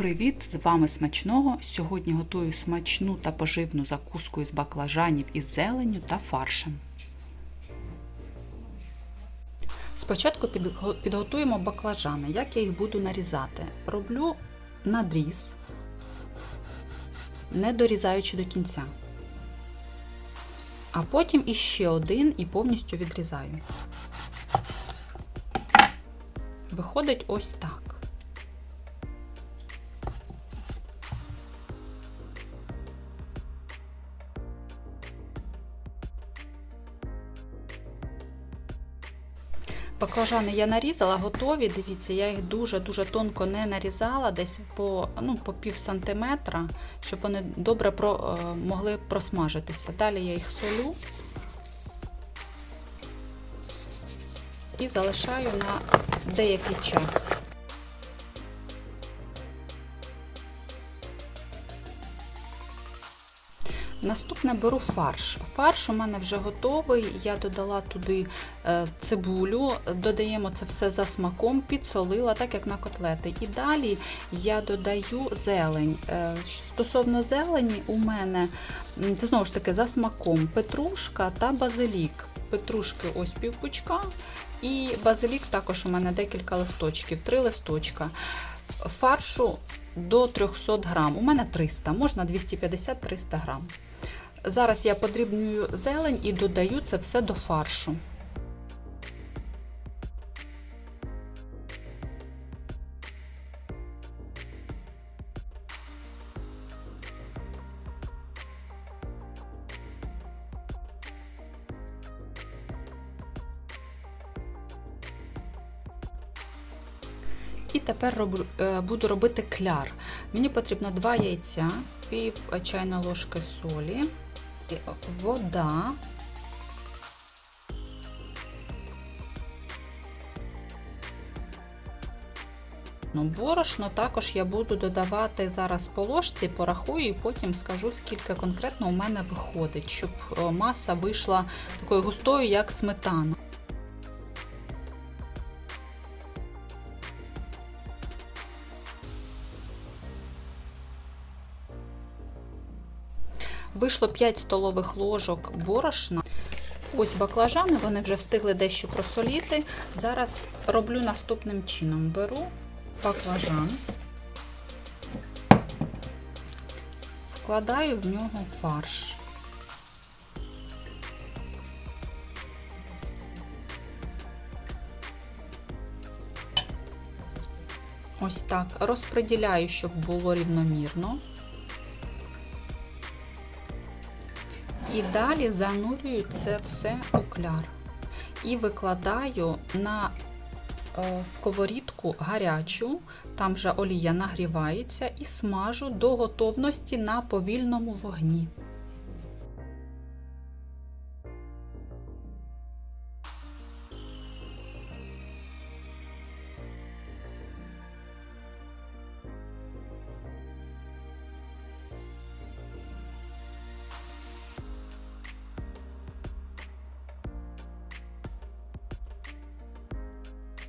Привіт! З вами смачного. Сьогодні готую смачну та поживну закуску із баклажанів із зеленню та фаршем. Спочатку підготуємо баклажани. Як я їх буду нарізати? Роблю надріз, не дорізаючи до кінця. А потім іще один і повністю відрізаю. Виходить ось так. Баклажани я нарізала, готові. Дивіться, я їх дуже-дуже тонко не нарізала, десь по ну, по пів сантиметра, щоб вони добре про, е, могли просмажитися. Далі я їх солю і залишаю на деякий час. Наступне беру фарш. Фарш у мене вже готовий. Я додала туди е, цибулю, додаємо це все за смаком, підсолила, так як на котлети. І далі я додаю зелень. Е, Стосовно зелені, у мене це знову ж таки за смаком петрушка та базилік. Петрушки ось півпучка, і базилік також у мене декілька листочків, три листочка. Фаршу до 300 грам. У мене 300, можна 250-300 грам. Зараз я подрібнюю зелень і додаю це все до фаршу. І тепер роблю, е, буду робити кляр. Мені потрібно 2 яйця, пів чайної ложки солі, і вода. Ну, борошно також я буду додавати зараз по ложці, порахую і потім скажу, скільки конкретно у мене виходить, щоб е, маса вийшла такою густою, як сметана. Вийшло 5 столових ложок борошна. Ось баклажани, вони вже встигли дещо просоліти. Зараз роблю наступним чином: беру баклажан, вкладаю в нього фарш. Ось так розподіляю, щоб було рівномірно. І далі занурюю це все у кляр. І викладаю на е, сковорідку гарячу, там вже олія нагрівається, і смажу до готовності на повільному вогні.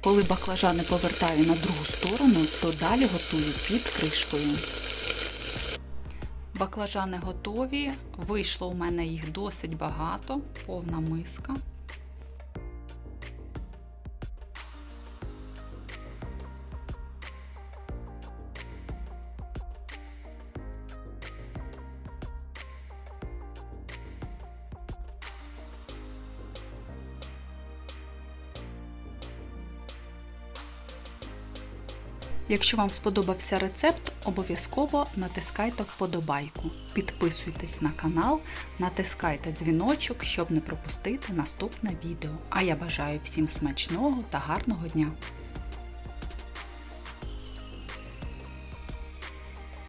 Коли баклажани повертаю на другу сторону, то далі готую під кришкою. Баклажани готові. Вийшло у мене їх досить багато, повна миска. Якщо вам сподобався рецепт, обов'язково натискайте вподобайку. Підписуйтесь на канал, натискайте дзвіночок, щоб не пропустити наступне відео. А я бажаю всім смачного та гарного дня!